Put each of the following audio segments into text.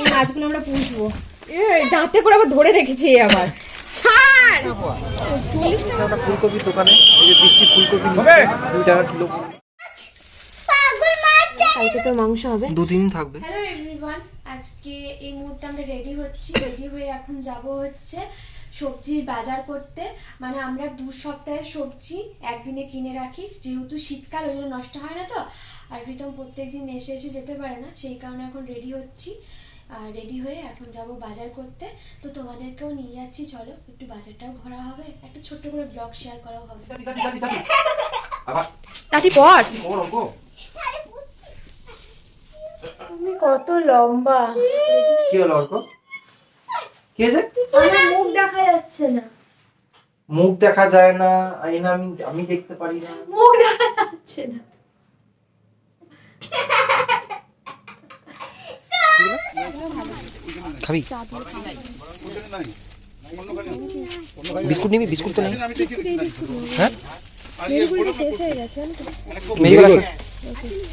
এই মাছগুলো আমরা পুষবো। এ দাঁতে করে আবার ধরে রেখেছি আবার। ছাড়! দোকানে এই যে বৃষ্টি ফুলকপি দুই টাকা কিলো। কালকে তোর মাংস হবে? দুদিন থাকবে। হ্যালো এভরিওয়ান আজকে এই মুহূর্তে আমরা রেডি হচ্ছি। রেডি হয়ে এখন যাব হচ্ছে সবজির বাজার করতে। মানে আমরা দু সপ্তাহের সবজি একদিনে কিনে রাখি। যেহেতু শীতকাল ওইগুলো নষ্ট হয় না তো। আর প্রীতম প্রত্যেক দিন এসে এসে যেতে পারে না। সেই কারণে এখন রেডি হচ্ছি। রেডি হয়ে এখন যাব বাজার করতে। তো তোমাদেরকেও নিয়ে যাচ্ছি চলো। একটু বাজারটাও ঘোরা হবে। একটা ছোট্ট করে ব্লগ শেয়ার করাও হবে। তুমি কত লম্বা। কি হলো অর্ক কি হয়েছে? আমার মুখ দেখা যাচ্ছে না। মুখ দেখা যায় না। আইনা আমি আমি দেখতে পারি না। মুখ দেখা যাচ্ছে না। খাবি? বিস্কুট নিবি? বিস্কুট তো নেই। হ্যাঁ?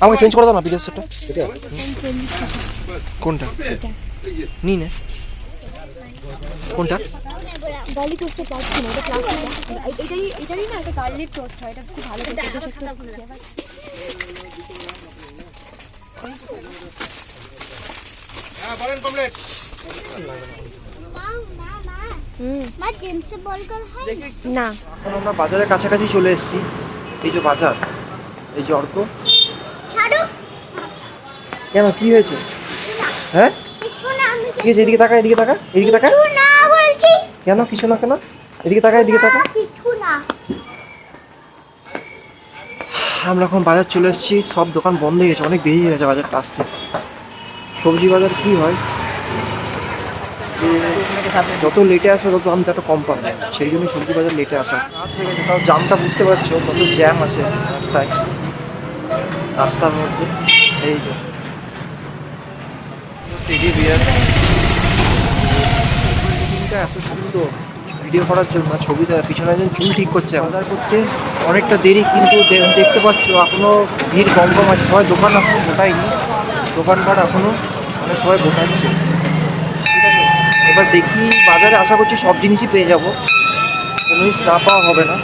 আমাকে চেঞ্জ করে দাও না পিজার সেটটা কোনটা? নি না। কোনটা? গার্লিক পাচ্ছি টোস্ট খেতে হয় না। আমরা বাজারের কাছাকাছি চলে এসেছি। এই যে বাজার এই যে অর্ক। কেন কি হয়েছে? হ্যাঁ? কি হয়েছে এদিকে তাকা এদিকে তাকা এদিকে তাকা কিছু না বলছি। কেন কিছু না কেন? এদিকে তাকা এদিকে তাকা আমরা এখন বাজার চলে এসেছি। সব দোকান বন্ধ হয়ে গেছে অনেক দেরি হয়ে গেছে বাজারটা আসতে। সবজি বাজার কি হয়? যে যত লেটে আসবে, তত দামটা একটু কম পাবে। সেই জন্য সবজি বাজার লেটে আসা। তাও জামটা বুঝতে পারছ, কত জ্যাম আছে রাস্তায়। রাস্তার মধ্যে, এই বিয়ার এত সুন্দর। ভিডিও করার জন্য ছবিটা পিছনে একজন চুল ঠিক করছে। অর্ডার করতে অনেকটা দেরি, কিন্তু দেখতে পাচ্ছ, এখনও ভিড় কম কম আছে। সবাই দোকান এখনও গোটায়নি। দোকানপাট এখনও মানে সবাই গোটাচ্ছে ঠিক আছে? এবার দেখি বাজারে আশা করছি সব জিনিসই পেয়ে যাব। কোনো জিনিস না পাওয়া হবে না।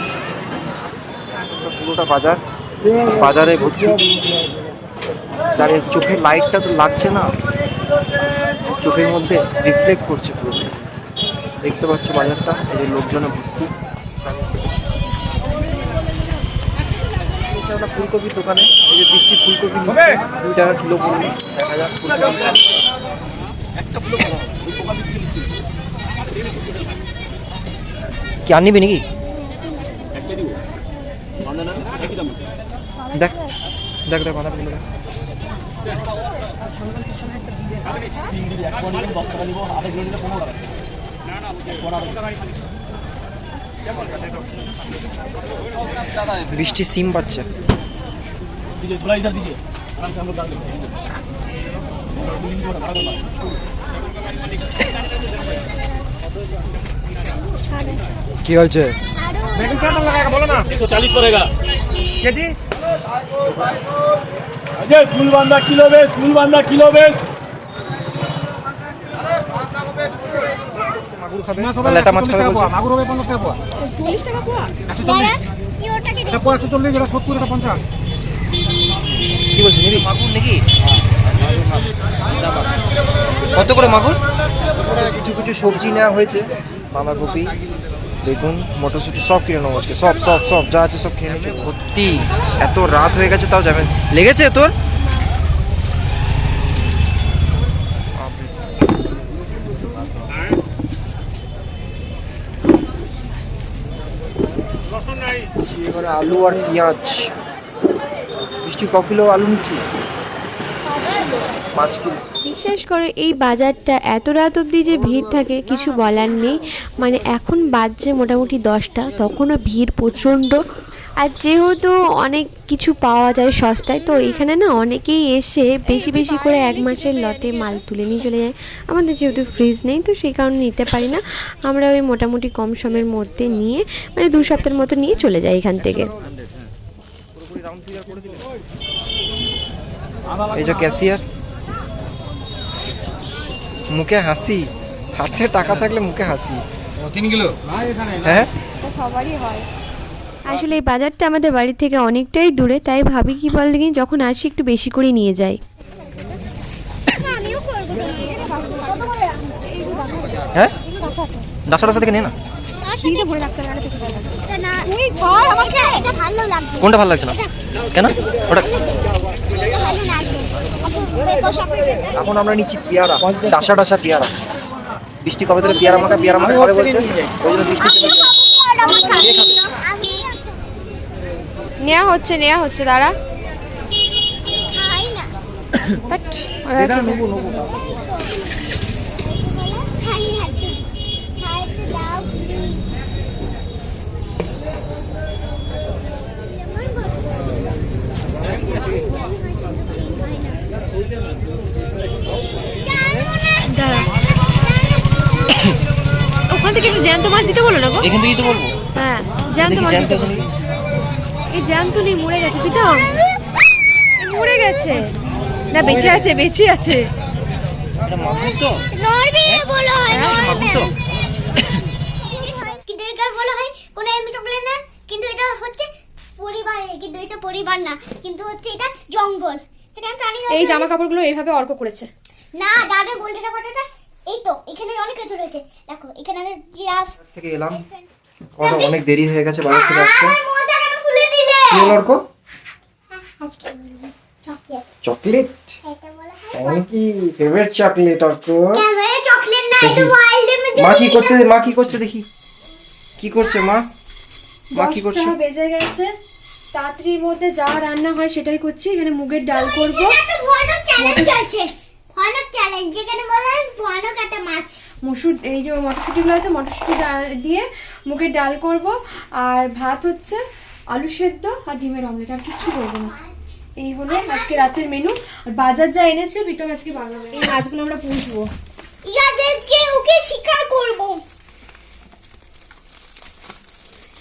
পুরোটা বাজার। বাজারে ভর্তি। চারে চোখের লাইটটা তো লাগছে না। চোখের মধ্যে রিফ্লেক্ট করছে পুরো দেখতে পাচ্ছ বাজারটা, এই লোকজনে ভর্তি। এসে আমরা ফুলকপির দোকানে। এই যে বৃষ্টি ফুলকপি দুই টাকা কিলো পড়ল দেখা যাক ফুলকপি কি আর নিবি নাকি? দেখ। দেখ দেখ বাঁধাকপি দেখ। বৃষ্টি সিম পাচ্ছে কি হয়েছে एक सौ चालीस पड़ेगा अजय फूल बांधा किलो बेच फूल बांधा किलो बेच মাগুর খাবে? লেটা মাছ খাবে বলছে। মাগুর হবে পঞ্চাশ টাকা পোয়া। দাঁড়া কি এটা পোয়া একশো চল্লিশ এটা সত্তর এটা পঞ্চাশ। কি বলছে নিবি? মাগুর নাকি? কত করে মাগুর? কিছু কিছু সবজি নেওয়া হয়েছে। বাঁধাকপি বেগুন মটরশুঁটি সব কিনে নেব আজকে। সব সব সব যা আছে সব কিনে নেবে। ভর্তি এত রাত হয়ে গেছে তাও যাবেন লেগেছে তোর? আলু আর পেঁয়াজ। মিষ্টি ক কিলো আলু নিচ্ছিস? পাঁচ কিলো। বিশেষ করে, এই বাজারটা এত রাত অবধি যে ভিড় থাকে, কিছু বলার নেই। মানে এখন বাজছে মোটামুটি দশটা, তখনও ভিড় প্রচণ্ড। আর যেহেতু অনেক কিছু পাওয়া যায় সস্তায় তো এখানে না অনেকেই এসে বেশি বেশি করে এক মাসের লটে মাল তুলে নিয়ে চলে যায়। আমাদের যেহেতু ফ্রিজ নেই তো সেই কারণে নিতে পারি না। আমরা ওই মোটামুটি কম সময়ের মধ্যে নিয়ে মানে দু সপ্তাহের মতো নিয়ে চলে যাই এখান থেকে। এই যে ক্যাশিয়ার মুখে হাসি। হাতে টাকা থাকলে মুখে হাসি। তিন কিলো? হ্যাঁ? সবারই হয়। আসলে এই বাজারটা আমাদের বাড়ি থেকে অনেকটাই দূরে তাই ভাবি কি বল দেখি যখন আসি একটু বেশি করে নিয়ে যাই। আমিও করব। হ্যাঁ? ডাসা ডাসা থেকে নে? না। কোনটা ভালো লাগছে না? কেন? ওটা এখন আমরা নিচ্ছি পেয়ারা। ডাসা ডাসা পেয়ারা। বৃষ্টি কবে থেকে পেয়ারা মাখা পেয়ারা মাখা খাবে বলছে। ওই জন্য বৃষ্টি চলে এসেছে। কে খাবে? আমি নেওয়া হচ্ছে নেওয়া হচ্ছে দাঁড়া। বাট ওখান থেকে একটু জ্যান্ত মাছ দিতে বলো না গো। এখান থেকেই তো বলব। হ্যাঁ জ্যান্ত মাছ জ্যান্ত দিতে আছে বলো। নাকি? এই জ্যান্ত মরে গেছে প্রীতম মরে গেছে। না বেঁচে আছে বেঁচে আছে। এটা মাগুর তো। হয়? হ্যাঁ, মাগুর তো। কিন্তু এটা বলা হয় কোনো এমনি চকলেট না কিন্তু এটা হচ্ছে পরিবার কিন্তু এটা পরিবার না কিন্তু হচ্ছে এটা জঙ্গল। এই জামা কাপড়গুলো এইভাবে অর্ক করেছে। না দাদা বলতে না কথাটা এই তো এখানে অনেক কিছু রয়েছে। দেখো এখানে জিরাফ থেকে এলাম। অনেক দেরি হয়ে গেছে বাড়ি থেকে আসতে আমার মোজা কেন খুলে দিলে কি হলো অর্ক চকলেট? হয় ফেভারিট চকলেট অর্ক? মে কি করছে মা কি করছে দেখি। কি করছে মা? মা কি করছে? বেজে গেছে। তাড়াতাড়ির মধ্যে যা রান্না হয় সেটাই করছি। এখানে মুগের ডাল করব। হয় মসুর এই যে মটরশুঁটিগুলো আছে মটরশুঁটি দিয়ে মুগের ডাল করব। আর ভাত হচ্ছে আলু সেদ্ধ আর ডিমের অমলেট আর কিচ্ছু করব না। এই হলো আজকে রাতের মেনু আর বাজার যা এনেছে প্রীতম আজকে বানাবে এই মাছগুলো আমরা পুষবো। ওকে শিকার করব।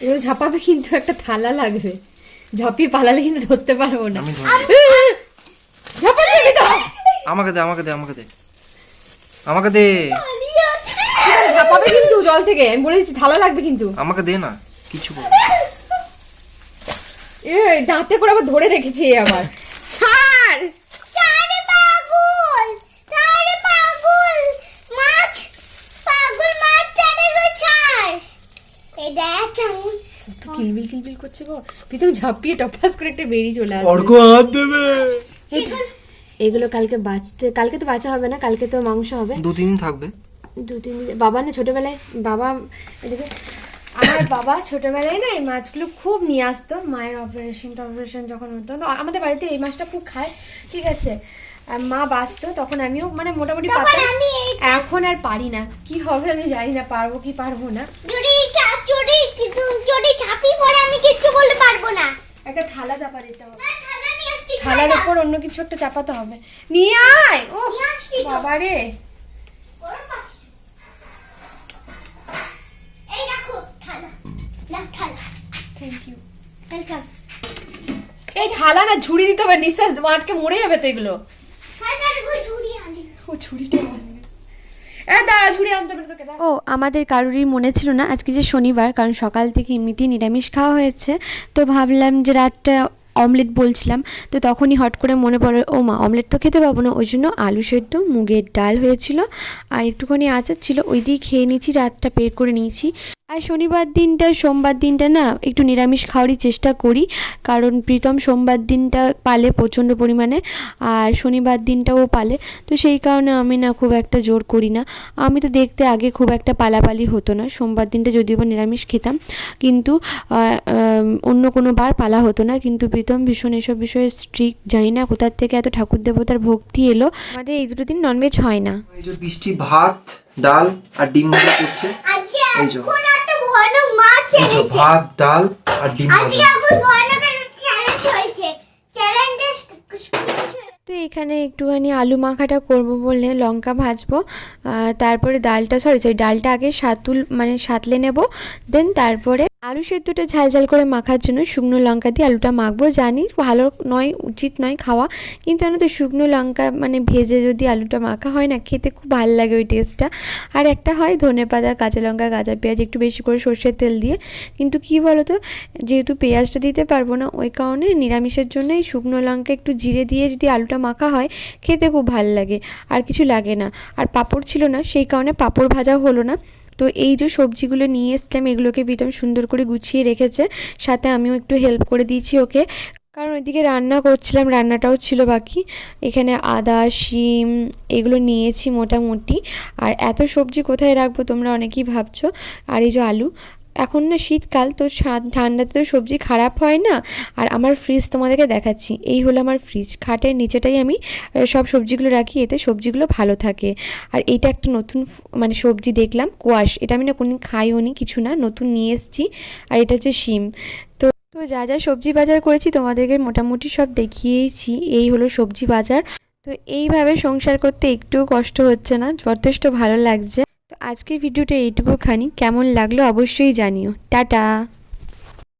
এগুলো ঝাপাবে কিন্তু একটা থালা লাগবে। ঝাপিয়ে পালালে কিন্তু ধরতে পারব না। ধরবো। আমাকে দে আমাকে দে আমাকে দে। আমাকে দে। ঝাপাবে কিন্তু জল থেকে। আমি বলে দিচ্ছি থালা লাগবে কিন্তু। আমাকে দে না কিছু বল এ দাঁতে করে আবার ধরে রেখেছি আবার। ছাড়! চারে পাগল! চারে পাগল! মাছ! পাগল মাছ চারে গো ছাড়! এই দেখ কেমন। তো কিলবিল কিলবিল করছে গো। প্রীতম ঝাপিয়ে টপাস করে একটা বেরিয়ে চলে আসবে। হাত দেবে। এগুলো কালকে বাঁচতে কালকে তো বাঁচা হবে না কালকে তো মাংস হবে। দু তিন থাকবে। দু তিন বাবা না ছোটবেলায় বাবা এদিকে আমার বাবা ছোটবেলায় না এই মাছগুলো খুব নিয়ে আসতো মায়ের অপারেশন টপারেশন যখন হতো। আমাদের বাড়িতে এই মাছটা খুব খায় ঠিক আছে? মা বাঁচতো তখন আমিও মানে মোটামুটি এখন আর পারি না। কি হবে আমি জানি না পারব কি পারব না। আমি কিচ্ছু বলতে পারব না। একটা থালা চাপা দিতে হবে। থালার উপর অন্য কিছু একটা চাপাতে হবে। নিয়ে আয়! ও নিয়ে থ্যাংক ইউ ওয়েলকাম এই থালা না ঝুড়ি দিতে হবে নিঃশ্বাস আটকে মরে যাবে তো এগুলো। ও ঝুড়িটা। ও আমাদের কারোরই মনে ছিল না আজকে যে শনিবার কারণ সকাল থেকে এমনিতেই নিরামিষ খাওয়া হয়েছে। তো ভাবলাম যে রাতটা অমলেট বলছিলাম তো তখনই হট করে মনে পড়ে ও মা অমলেট তো খেতে পাবো না। ওই জন্য আলু সেদ্ধ মুগের ডাল হয়েছিল আর একটুখানি আচার ছিল ওই দিয়ে খেয়ে নিয়েছি রাতটা পের করে নিয়েছি। আর শনিবার দিনটা, সোমবার দিনটা না একটু নিরামিষ খাওয়ারই চেষ্টা করি। কারণ প্রীতম সোমবার দিনটা পালে প্রচণ্ড পরিমাণে আর শনিবার দিনটাও পালে। তো সেই কারণে আমি না খুব একটা জোর করি না। আমি তো দেখতে আগে খুব একটা পালাপালি হতো না। সোমবার দিনটা যদিও বা নিরামিষ খেতাম, কিন্তু অন্য কোনো বার পালা হতো না। কিন্তু প্রীতম ভীষণ এসব বিষয়ে স্ট্রিক্ট জানি না কোথার থেকে এত ঠাকুর দেবতার ভক্তি এলো। আমাদের এই দুটো দিন ননভেজ হয় না। বৃষ্টি, ভাত, ডাল আর ডিম করছে। এই যে। ভাত ডাল আর ডিম ভাজা। তো এখানে একটুখানি আলু মাখাটা করব বলে লঙ্কা ভাজবো তারপরে ডালটা সরি সরি ডালটা আগে সাতুল মানে সাতলে নেব দেন তারপরে আলু সেদ্ধটা ঝাল ঝাল করে মাখার জন্য শুকনো লঙ্কা দিয়ে আলুটা মাখবো। জানি ভালো নয়, উচিত নয় খাওয়া। কিন্তু জানো তো, শুকনো লঙ্কা মানে ভেজে যদি আলুটা মাখা হয় না, খেতে খুব ভালো লাগে ওই টেস্টটা আর একটা হয় ধনে পাতা, কাঁচা লঙ্কা, কাঁচা পেঁয়াজ, একটু বেশি করে সর্ষের তেল দিয়ে। কিন্তু কি বলো তো যেহেতু পেঁয়াজটা দিতে পারব না, ওই কারণে নিরামিষের জন্য এই শুকনো লঙ্কা একটু জিরে দিয়ে যদি আলুটা মাখা হয়, খেতে খুব ভালো লাগে। আর কিছু লাগে না। আর পাঁপড় ছিল না, সেই কারণে পাঁপড় ভাজা হলো না। তো এই যে সবজিগুলো নিয়ে এসছিলাম এগুলোকে বিতম সুন্দর করে গুছিয়ে রেখেছে। সাথে আমিও একটু হেল্প করে দিয়েছি ওকে। কারণ ওইদিকে রান্না করছিলাম, রান্নাটাও ছিল বাকি। এখানে আদা, শিম, এগুলো নিয়েছি মোটামুটি। আর এত সবজি কোথায় রাখব তোমরা অনেকেই ভাবছ। আর এই যে আলু এখন না শীতকাল, তো ঠান্ডাতে তো সবজি খারাপ হয় না। আর আমার ফ্রিজ তোমাদেরকে দেখাচ্ছি। এই হলো আমার ফ্রিজ খাটের নিচেটাই আমি সব সবজিগুলো রাখি। এতে সবজিগুলো ভালো থাকে। আর এইটা একটা নতুন মানে সবজি দেখলাম কোয়াশ এটা আমি না কোনোদিন খাইও নি, কিছু না। নতুন নিয়ে এসেছি। আর এটা হচ্ছে শিম। তো তো যা যা সবজি বাজার করেছি, তোমাদেরকে মোটামুটি সব দেখিয়েইছি এই হলো সবজি বাজার। তো এইভাবে সংসার করতে একটুও কষ্ট হচ্ছে না। যথেষ্ট ভালো লাগছে। তো আজকের ভিডিওটা এইটুকু খানি কেমন লাগল অবশ্যই জানিও। টাটা!